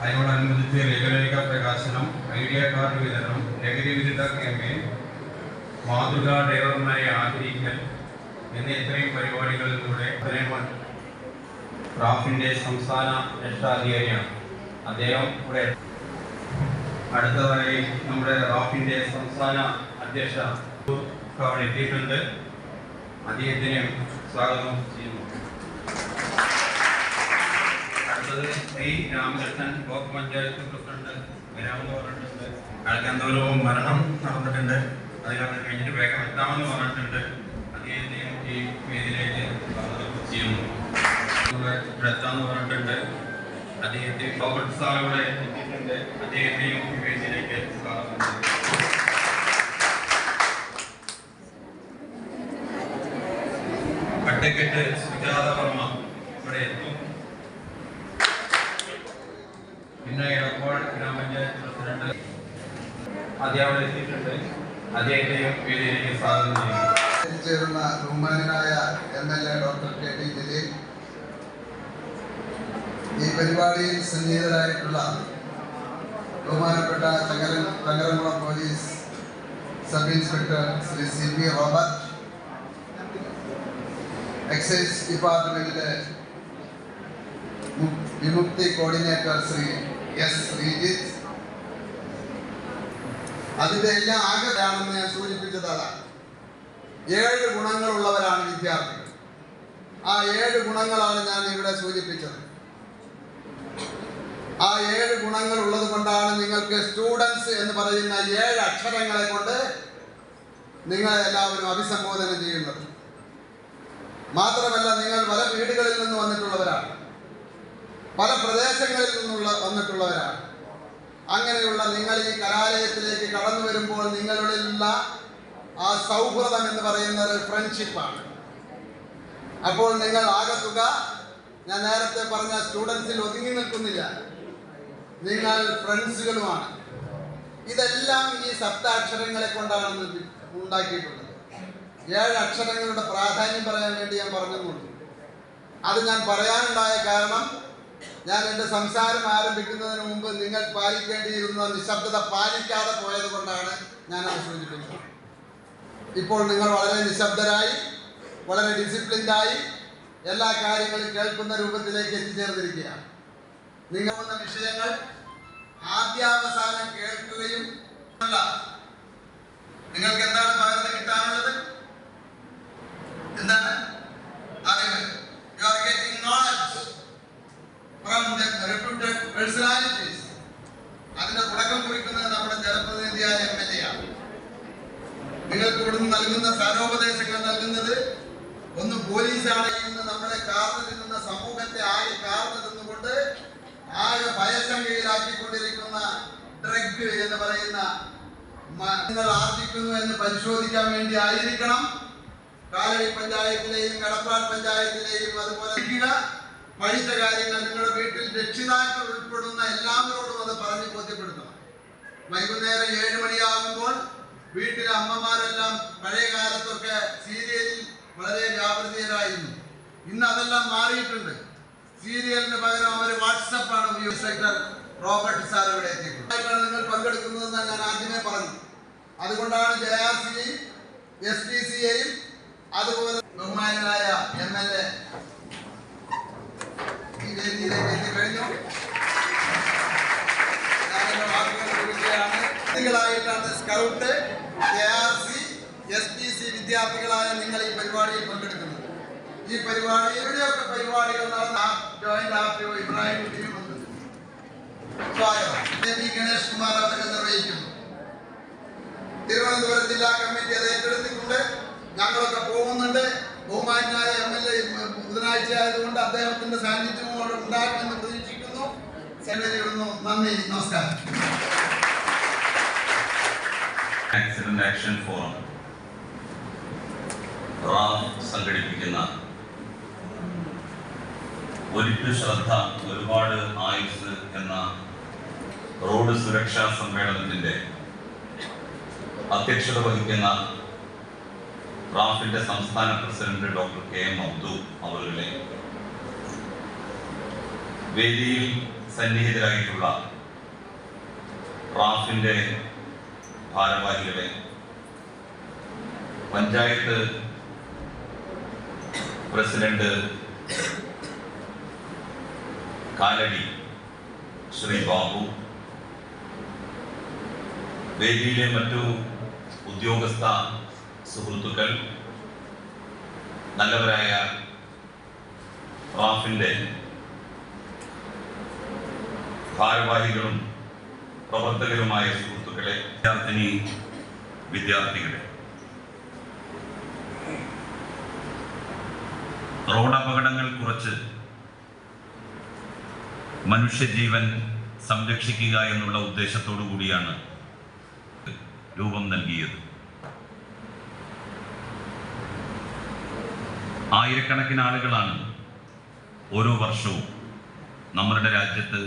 അതിനോടനുബന്ധിച്ച് ലഘുലേഖ പ്രകാശനം idea card വിതരണം ലഹരി വിരുദ്ധ ക്യാമ്പയിൻ മാതൃകാ ഡ്രൈവർമാരെ ആദരിക്കൽ എന്നീ ഇത്രയും പരിപാടികളിലൂടെ റാഫിന്റെ സംസ്ഥാന രക്ഷാധികാരിയാണ്. അദ്ദേഹം ഇവിടെ അടുത്തതായി നമ്മുടെ റാഫിന്റെ സംസ്ഥാന അധ്യക്ഷ എത്തിയിട്ടുണ്ട് അദ്ദേഹത്തിനെ സ്വാഗതം ചെയ്യുന്നു. അടുത്തത് ശ്രീ രാമകൃഷ്ണൻ ബ്ലോക്ക് പഞ്ചായത്ത് പ്രസിഡന്റ് വരാമെന്ന് പറഞ്ഞിട്ടുണ്ട്. അയാൾക്ക് എന്തോ മരണം നടന്നിട്ടുണ്ട്. അത് കാരണം കഴിഞ്ഞിട്ട് വേഗം എത്താമെന്ന് പറഞ്ഞിട്ടുണ്ട്. അദ്ദേഹത്തെയും ഈ വേദിയിലേക്ക് ചെയ്യുന്നു എത്താന്ന് പറഞ്ഞിട്ടുണ്ട്. അദ്ദേഹത്തെ റോബർട്ട് സാർ ഇവിടെ എത്തിയിട്ടുണ്ട്. അദ്ദേഹത്തെയും ഈ വേദിയിലേക്ക് സ്വാഗതം. കട്ടക്കെട്ട് സുജാത വർമ്മ ഇവിടെ എത്തും. അധ്യാപകർ എത്തിയിട്ടുണ്ട് അദ്ദേഹത്തെയും വേദിയിലേക്ക് സ്വാഗതം ചെയ്യുന്നു ചേരുന്ന ബഹുമാനായ M L A doctor K T Jaleel ഈ പരിപാടിയിൽ സന്നിഹിതരായിട്ടുള്ള ബഹുമാനപ്പെട്ട Changara Changaramkulam police sub inspector Shri C P Robert excise ഡിപ്പാർട്ട്മെന്റിലെ മു- വിമുക്തി കോർഡിനേറ്റർ ശ്രീ എസ് ശ്രീജിത്ത് അതിന്റെ എല്ലാം ആകെയാണെന്ന് ഞാൻ സൂചിപ്പിച്ചത് അതാണ്. ഏഴ് ഗുണങ്ങളുള്ളവരാണ് വിദ്യാർത്ഥികൾ. ആ ഏഴ് ഗുണങ്ങളാണ് ഞാൻ ഇവിടെ സൂചിപ്പിച്ചത്. ആ ഏഴ് ഗുണങ്ങൾ ഉള്ളത് കൊണ്ടാണ് നിങ്ങൾക്ക് സ്റ്റുഡൻസ് എന്ന് പറയുന്ന ഏഴ് അക്ഷരങ്ങളെ കൊണ്ട് നിങ്ങളെ എല്ലാവരും അഭിസംബോധന ചെയ്യുന്നത്. മാത്രമല്ല നിങ്ങൾ പല വീടുകളിൽ നിന്ന് വന്നിട്ടുള്ളവരാണ്. പല പ്രദേശങ്ങളിൽ നിന്നുള്ള വന്നിട്ടുള്ളവരാണ്. അങ്ങനെയുള്ള നിങ്ങൾ ഈ കലാലയത്തിലേക്ക് കടന്നു വരുമ്പോൾ നിങ്ങളുടെയുള്ള ആ സൗഹൃദം എന്ന് പറയുന്നത് ഫ്രണ്ട്ഷിപ്പാണ് അപ്പോൾ നിങ്ങൾ ആകത്തുക ഞാൻ നേരത്തെ പറഞ്ഞ സ്റ്റുഡൻസിൽ ഒതുങ്ങി നിൽക്കുന്നില്ല. നിങ്ങൾ ഫ്രണ്ട്സുകളുമാണ് ഇതെല്ലാം ഈ സപ്താക്ഷരങ്ങളെ കൊണ്ടാണ് ഉണ്ടാക്കിയിട്ടുള്ളത്. ഏഴ് അക്ഷരങ്ങളുടെ പ്രാധാന്യം പറയാൻ വേണ്ടി ഞാൻ പറഞ്ഞെന്നുള്ളൂ അത് ഞാൻ പറയാനുണ്ടായ കാരണം ഞാൻ എന്റെ സംസാരം ആരംഭിക്കുന്നതിന് മുമ്പ് നിങ്ങൾ പാലിക്കേണ്ടിയിരുന്ന നിശബ്ദത പാലിക്കാതെ പോയത് കൊണ്ടാണ് ഞാൻ അത് സൂചിപ്പിച്ചത്. ഇപ്പോൾ നിങ്ങൾ വളരെ നിശബ്ദരായി വളരെ ഡിസിപ്ലിൻഡായി എല്ലാ കാര്യങ്ങളും കേൾക്കുന്ന രൂപത്തിലേക്ക് എത്തിച്ചേർന്നിരിക്കുകയാണ്. നിങ്ങൾ വന്ന വിഷയങ്ങൾ ആദ്യാവസാനം കേൾക്കുകയും നിങ്ങൾക്ക് ഡ്രഗ് എന്ന് പറയുന്ന നിങ്ങൾ ആർജിക്കുന്നു എന്ന് പരിശോധിക്കാൻ വേണ്ടി ആയിരിക്കണം. കാലടി പഞ്ചായത്തിലെയും കടപ്പാട് പഞ്ചായത്തിലെയും അതുപോലെ. പഠിച്ച കാര്യങ്ങൾ നിങ്ങളുടെ വീട്ടിൽ രക്ഷിതാക്കൾ ഉൾപ്പെടുന്ന എല്ലാവരോടും അത് പറഞ്ഞ് ബോധ്യപ്പെടുത്തണം. വൈകുന്നേരം ഏഴ് മണിയാകുമ്പോൾ വീട്ടിലെ അമ്മമാരെല്ലാം പഴയ കാലത്തൊക്കെ സീരിയലിൽ വളരെ ജാഗ്രതയിലായിരുന്നു. ഇന്ന് അതെല്ലാം മാറിയിട്ടുണ്ട്. സീരിയലിന് പകരം അവർ വാട്സപ്പാണ് ഉപയോഗിച്ചത് റോബർട്ട് സാർ ഇവിടെ എത്തിയിട്ടുണ്ട് നിങ്ങൾ പങ്കെടുക്കുന്നതെന്ന് ഞാൻ ആദ്യമേ പറഞ്ഞു. അതുകൊണ്ടാണ് ജെ ആർ സിയെയും എസ് പി സിയെയും അതുപോലെ ബഹുമാനായ M L A scout P വിദ്യാർത്ഥികളായ നിങ്ങൾ ഈ പരിപാടിയിൽ പങ്കെടുക്കുന്നത്. ഈ പരിപാടി എവിടെയൊക്കെ പരിപാടികൾ നടന്ന joint R T O Ibrahim സ്വാഗതം കെ പി ഗണേഷ് കുമാർ അതൊക്കെ നിർവഹിക്കുന്നു. തിരുവനന്തപുരം ജില്ലാ കമ്മിറ്റി അത് ഏറ്റെടുത്തിട്ടുണ്ട്. ഞങ്ങളൊക്കെ പോകുന്നുണ്ട്. ബഹുമാനായ എം എൽ എ ബുധനാഴ്ച ആയതുകൊണ്ട് അദ്ദേഹത്തിന്റെ സാന്നിധ്യം ഉണ്ടാകുമെന്ന് പ്രതീക്ഷിക്കുന്നു. സെക്രട്ടറിയിടുന്നു നന്ദി. നമസ്കാരം. ആക്സിഡന്റ് ആക്ഷൻ ഫോറം റാഫ് സംഘടിപ്പിക്കുന്ന ഒരിക്കു ശ്രദ്ധ ഒരുപാട് ആയുസ് എന്ന റോഡ് സുരക്ഷാ സമ്മേളനത്തിന്റെ അധ്യക്ഷത വഹിക്കുന്ന റാഫിന്റെ സംസ്ഥാന president doctor K M Abdu അവരുടെ വേദിയിൽ സന്നിഹിതരായിട്ടുള്ള റാഫിന്റെ ഭാരവാഹികളെ പഞ്ചായത്ത് പ്രസിഡന്റ് കാലടി ശ്രീ ബാബു വേദിയിലെ മറ്റു ഉദ്യോഗസ്ഥ സുഹൃത്തുക്കൾ നല്ലവരായ റാഫിന്റെ ഭാരവാഹികളും പ്രവർത്തകരുമായ സുഹൃത്തുക്കളെ വിദ്യാർത്ഥിനി വിദ്യാർത്ഥികളെ. റോഡ് അപകടങ്ങൾ കുറച്ച് മനുഷ്യജീവൻ സംരക്ഷിക്കുക എന്നുള്ള ഉദ്ദേശത്തോടു കൂടിയാണ് രൂപം നൽകിയത്. ആയിരക്കണക്കിന് ആളുകളാണ് ഓരോ വർഷവും നമ്മളുടെ രാജ്യത്ത്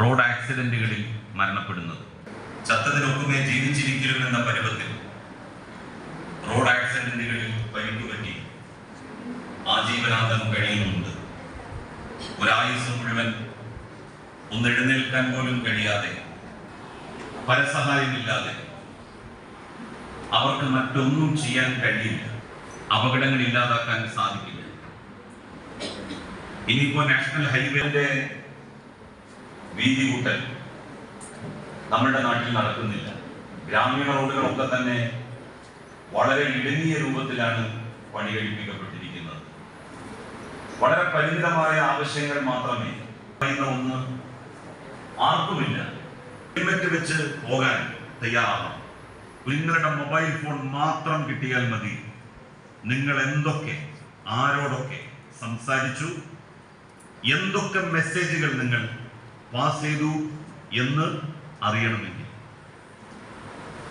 റോഡ് ആക്സിഡന്റുകളിൽ മരണപ്പെടുന്നത്. ചത്തതിനൊക്കുമേ ജീവിച്ചിരിക്കലും എന്ന പരുവത്തിൽ റോഡ് ആക്സിഡന്റുകളിൽ പരിക്കുപറ്റി ആജീവനാന്തം കഴിയുന്നുണ്ട്. ഒരായുസ് മുഴുവൻ ഒന്ന് എഴുന്നേൽക്കാൻ പോലും കഴിയാതെ പരസഹായമില്ലാതെ. അവർക്ക് മറ്റൊന്നും ചെയ്യാൻ കഴിയില്ല. അപകടങ്ങൾ ഇല്ലാതാക്കാൻ സാധിക്കില്ല. ഇനിയിപ്പോ നാഷണൽ ഹൈവേന്റെ വീതി കൂട്ടൽ നമ്മുടെ നാട്ടിൽ നടക്കുന്നില്ല. ഗ്രാമീണ റോഡുകളൊക്കെ തന്നെ വളരെ ഇടുങ്ങിയ രൂപത്തിലാണ് പണി കഴിപ്പിക്കപ്പെട്ടിരിക്കുന്നത് വളരെ പരിമിതമായ ആവശ്യങ്ങൾ മാത്രമേ ഒന്ന് ആർക്കുമില്ല. ഹെൽമെറ്റ് വെച്ച് പോകാൻ തയ്യാറാണ്. നിങ്ങളുടെ മൊബൈൽ ഫോൺ മാത്രം കിട്ടിയാൽ മതി. നിങ്ങൾ എന്തൊക്കെ ആരോടൊക്കെ സംസാരിച്ചു എന്തൊക്കെ മെസ്സേജുകൾ നിങ്ങൾ പാസ് ചെയ്തു എന്ന് അറിയണമെങ്കിൽ.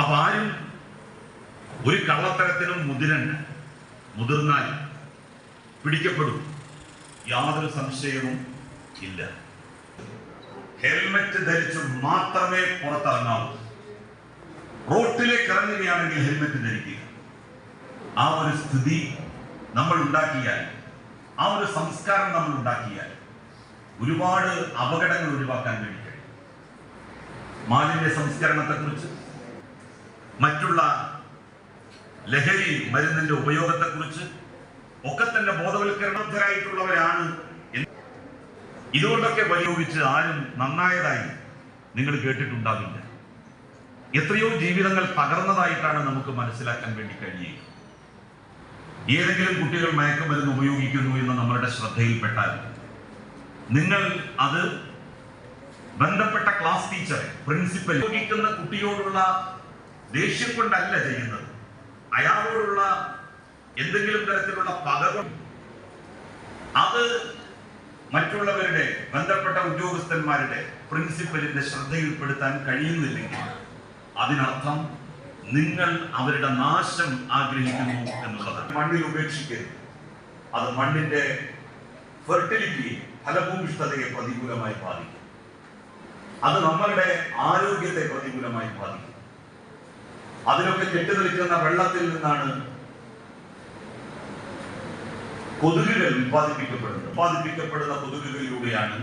അപ്പൊ ആരും ഒരു കള്ളത്തരത്തിനും മുതിരണ്ട മുതിർന്നാൽ പിടിക്കപ്പെടും. യാതൊരു സംശയവും ഇല്ല. ഹെൽമെറ്റ് ധരിച്ച് മാത്രമേ പുറത്തിറങ്ങാവൂ. റോട്ടിലേക്ക് ഇറങ്ങുകയാണെങ്കിൽ ഹെൽമറ്റ് ധരിക്കുക. ആ ഒരു സ്ഥിതി നമ്മൾ ഉണ്ടാക്കിയാൽ ആ ഒരു സംസ്കാരം നമ്മൾ ഉണ്ടാക്കിയാൽ ഒരുപാട് അപകടങ്ങൾ ഒഴിവാക്കാൻ വേണ്ടി കഴിയും. മാലിന്യ സംസ്കരണത്തെക്കുറിച്ച് മറ്റുള്ള ലഹരി മരുന്നിന്റെ ഉപയോഗത്തെക്കുറിച്ച് ഒക്കെ തന്നെ ബോധവൽക്കരണത്തിലായിട്ടുള്ളവരാണ് എന്ന് ഇതുകൊണ്ടൊക്കെ പ്രയോഗിച്ച് ആരും നന്നായതായി നിങ്ങൾ കേട്ടിട്ടുണ്ടാവില്ല. എത്രയോ ജീവിതങ്ങൾ തകർന്നതായിട്ടാണ് നമുക്ക് മനസ്സിലാക്കാൻ വേണ്ടി കഴിയുക. ഏതെങ്കിലും കുട്ടികൾ മയക്കുമരുന്ന് ഉപയോഗിക്കുന്നു എന്ന് നമ്മളുടെ ശ്രദ്ധയിൽപ്പെട്ടാൽ നിങ്ങൾ അത് ബന്ധപ്പെട്ട ക്ലാസ് ടീച്ചറെ പ്രിൻസിപ്പൽ ഉപയോഗിക്കുന്ന കുട്ടിയോടുള്ള ദേഷ്യം കൊണ്ടല്ല ചെയ്യുന്നത്. അയാളോടുള്ള എന്തെങ്കിലും തരത്തിലുള്ള പക അത് മറ്റുള്ളവരുടെ ബന്ധപ്പെട്ട ഉദ്യോഗസ്ഥന്മാരുടെ പ്രിൻസിപ്പലിന്റെ ശ്രദ്ധയിൽപ്പെടുത്താൻ കഴിയുന്നില്ലെങ്കിൽ അതിനർത്ഥം നിങ്ങൾ അവരുടെ നാശം ആഗ്രഹിക്കുന്നു എന്നുള്ളതാണ്. മണ്ണിൽ ഉപേക്ഷിക്കരുത്. അത് മണ്ണിന്റെ ഫെർട്ടിലിറ്റി ഫലഭൂയിഷ്ഠതയെ പ്രതികൂലമായി ബാധിക്കും. അത് നമ്മളുടെ ആരോഗ്യത്തെ പ്രതികൂലമായി ബാധിക്കും. അതിലൊക്കെ കെട്ടിനിൽക്കുന്ന വെള്ളത്തിൽ നിന്നാണ് കൊതുകുകൾ ഉത്പാദിപ്പിക്കപ്പെടുന്നത്. ഉത്പാദിപ്പിക്കപ്പെടുന്ന കൊതുകുകളിലൂടെയാണ്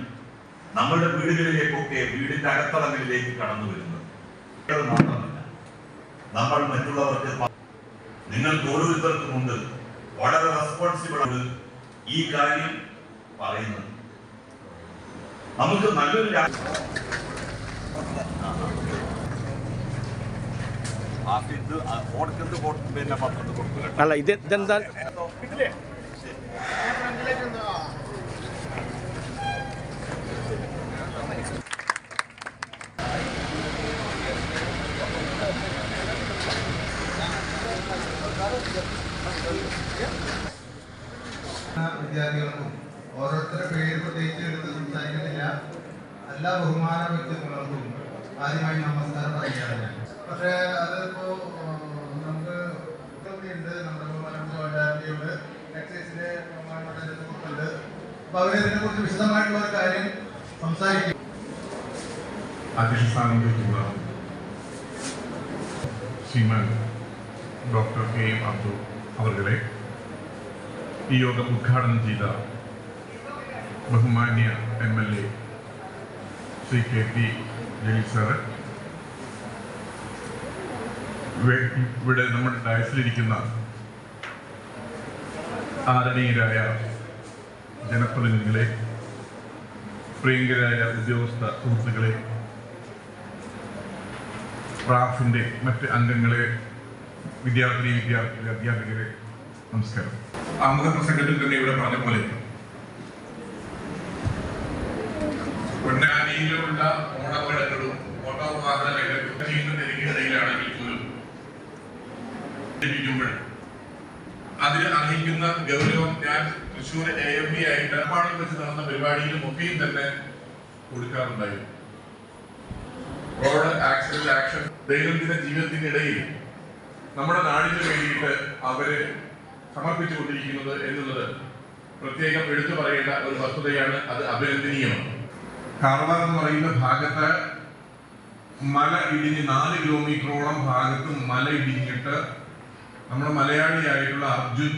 നമ്മുടെ വീടുകളിലേക്കൊക്കെ വീടിന്റെ അകത്തളങ്ങളിലേക്ക് കടന്നു വരുന്നത്. മാത്രമല്ല നമ്മൾ മറ്റുള്ളവർക്ക് നിങ്ങൾക്ക് ഓരോരുത്തർക്കും ഉണ്ട്. വളരെ റെസ്പോൺസിബിൾ ആണ് ഈ കാര്യം പറയുന്നത്. നമുക്ക് നല്ലൊരു അല്ല ഇത് ഇതെന്താ വിദ്യാർത്ഥികൾക്കും ഓരോരുത്തരുടെ പേര് പ്രത്യേകിച്ച് എടുത്ത് സംസാരിക്കുന്നില്ല എല്ലാ ബഹുമാന വ്യക്തിത്വങ്ങൾക്കും ആദ്യമായി നമസ്കാരം പറയുകയാണ് പക്ഷേ അതിപ്പോ ഏഹ്, നമുക്ക് ഉണ്ട് നമ്മുടെ ബഹുമാനം തൊഴിലാളിയുണ്ട് എക്സൈസിന്റെ ബഹുമാനപ്പെട്ട ഉണ്ട് അപ്പൊ ഈ യോഗം ഉദ്ഘാടനം ചെയ്ത ബഹുമാന്യ M L A Shri K T Jaleel sir. ഇവിടെ നമ്മുടെ ഡയസിലിരിക്കുന്ന ആദരണീയരായ ജനപ്രതിനിധികളെ പ്രിയങ്കരായ ഉദ്യോഗസ്ഥ സുഹൃത്തുക്കളെ പ്രാഫിന്റെ മറ്റ് അംഗങ്ങളെ വിദ്യാർത്ഥി വിദ്യാർത്ഥികളെ അധ്യാപകരെ നമസ്കാരം. ആമുഖ പ്രസംഗത്തിൽ തന്നെ ഇവിടെ പറഞ്ഞ പോലെ പൊന്നാനിയിലുള്ള ഓണപ്പടങ്ങളും ഓട്ടോ വാഹന ചെയ്യുന്ന തിരക്കിനിടയിലാണെങ്കിൽ പോലും ലഭിക്കുമ്പോൾ അതിന് അർഹിക്കുന്ന ഗൗരവം ഞാൻ തൃശ്ശൂർ എ എം ബി ആയിട്ട് എറണാകുളം വെച്ച് നടന്ന പരിപാടിയിലും ഒക്കെയും തന്നെ കൊടുക്കാറുണ്ടായിരുന്നു റോഡ് ആക്സിഡന്റ് ആക്ഷൻ ദൈനംദിന ജീവിതത്തിനിടയിൽ നമ്മുടെ നാടിന് വേണ്ടിയിട്ട് അവർ സമർപ്പിച്ചുകൊണ്ടിരിക്കുന്നത് എന്നുള്ളത് പ്രത്യേകം എടുത്തു പറയേണ്ട ഒരു വസ്തുതയാണ്. അത് അഭിനന്ദനീയമാണ്. കാർവാർ എന്ന് പറയുന്ന ഭാഗത്ത് മല ഇടിഞ്ഞ് നാല് കിലോമീറ്ററോളം ഭാഗത്ത് മല ഇടിഞ്ഞിട്ട് നമ്മുടെ മലയാളിയായിട്ടുള്ള അർജുൻ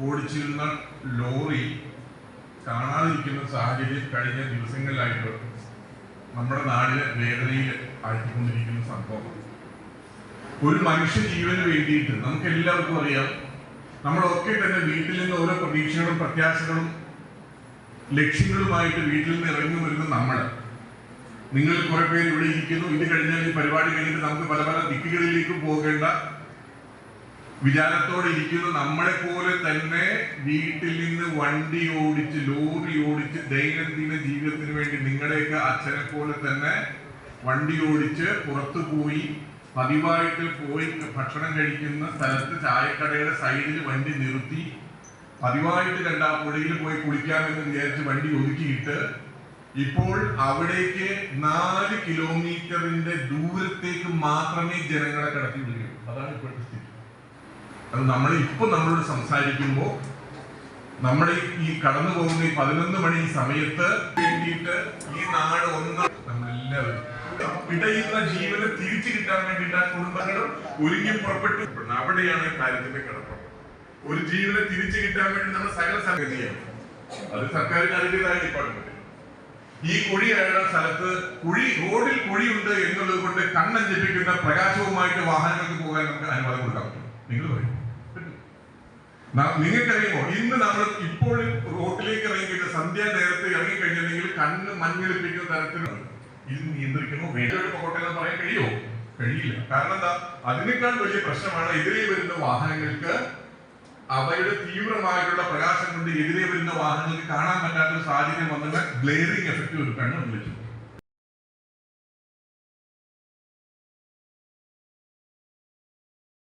ഓടിച്ചിരുന്ന ലോറി കാണാതിരിക്കുന്ന സാഹചര്യം കഴിഞ്ഞ ദിവസങ്ങളിലായിട്ട് നമ്മുടെ നാടിനെ വേദനയിൽ ആഴ്ത്തിക്കൊണ്ടിരിക്കുന്ന സംഭവം ഒരു മനുഷ്യ ജീവന് വേണ്ടിയിട്ട് നമുക്ക് എല്ലാവർക്കും അറിയാം നമ്മളൊക്കെ തന്നെ വീട്ടിൽ നിന്ന് ഓരോ പ്രതീക്ഷകളും പ്രത്യാശകളും ലക്ഷ്യങ്ങളുമായിട്ട് വീട്ടിൽ നിന്ന് ഇറങ്ങി വരുന്ന നമ്മൾ നിങ്ങൾ കുറെ പേര് ഇവിടെ ഇരിക്കുന്നു. ഇത് കഴിഞ്ഞാൽ ഈ പരിപാടി കഴിഞ്ഞിട്ട് നമുക്ക് പല പല ദിക്കുകളിലേക്ക് പോകേണ്ട വിചാരത്തോടെ ഇരിക്കുന്ന. നമ്മളെ പോലെ തന്നെ വീട്ടിൽ നിന്ന് വണ്ടി ഓടിച്ച് ലോറി ഓടിച്ച് ദൈനംദിന ജീവിതത്തിന് വേണ്ടി നിങ്ങളുടെയൊക്കെ അച്ഛനെ പോലെ തന്നെ വണ്ടി ഓടിച്ച് പുറത്തു പോയി പതിവായിട്ട് പോയി ഭക്ഷണം കഴിക്കുന്ന സ്ഥലത്ത് ചായക്കടയുടെ സൈഡിൽ വണ്ടി നിർത്തി പതിവായിട്ട് രണ്ടാപ്പുഴയിൽ പോയി കുളിക്കാമെന്ന് വിചാരിച്ച് വണ്ടി ഒതുക്കിയിട്ട് ഇപ്പോൾ അവിടേക്ക് നാല് കിലോമീറ്ററിന്റെ ദൂരത്തേക്ക് മാത്രമേ ജനങ്ങളെ കടത്തി വിടുകയുള്ളൂ. അതാണ് ഇപ്പോഴത്തെ സ്ഥിതി. അത് നമ്മൾ ഇപ്പൊ നമ്മളോട് സംസാരിക്കുമ്പോൾ നമ്മൾ ഈ- കടന്നു പോകുന്ന ഈ പതിനൊന്ന് മണി സമയത്ത് വേണ്ടിയിട്ട് ഈ നാട് ഒന്ന് നമ്മളെല്ലാവരും ജീവനെ തിരിച്ചു കിട്ടാൻ വേണ്ടിയിട്ട് ആ കുടുംബങ്ങളും ഒരുങ്ങി പുറപ്പെട്ടു. അവിടെയാണ് കാര്യത്തിന്റെ കിടപ്പ്. ഒരു ജീവനെ തിരിച്ചു കിട്ടാൻ വേണ്ടി നമ്മൾ സകല സംഗതിയാണ് അത് സർക്കാരിന് അതിന്റെതായ ഡിപ്പാർട്ട്മെന്റ് ഈ കുഴി അയാളുടെ സ്ഥലത്ത് കുഴി റോഡിൽ കുഴിയുണ്ട് എന്നുള്ളത് കൊണ്ട് കണ്ണഞ്ചിപ്പിക്കുന്ന പ്രകാശവുമായിട്ട് വാഹനങ്ങൾക്ക് പോകാൻ നമുക്ക് അനുവാദം കൊടുക്കാൻ നിങ്ങൾ പറയും. നിങ്ങൾക്കറിയുമോ? ഇന്ന് നമ്മൾ ഇപ്പോഴും റോട്ടിലേക്ക് ഇറങ്ങിയിട്ട് സന്ധ്യ നേരത്തെ ഇറങ്ങിക്കഴിഞ്ഞിട്ടുണ്ടെങ്കിൽ കണ്ണ് മഞ്ഞളിപ്പിക്കുന്ന തരത്തിലുള്ള ഇത് നിയന്ത്രിക്കണോ പൊക്കോട്ടെ എന്ന് പറയാൻ കഴിയുമോ? കഴിയില്ല. കാരണം എന്താ? അതിനേക്കാൾ വലിയ പ്രശ്നമാണ് എതിരെ വരുന്ന വാഹനങ്ങൾക്ക് അവയുടെ തീവ്രമായിട്ടുള്ള പ്രകാശം കൊണ്ട് എതിരെ വരുന്ന വാഹനങ്ങൾക്ക് കാണാൻ പറ്റാത്ത സാഹചര്യം വന്നിട്ട് ഗ്ലെയറിംഗ് എഫക്റ്റ് ഒരു കണ്ണ് വിളിച്ചു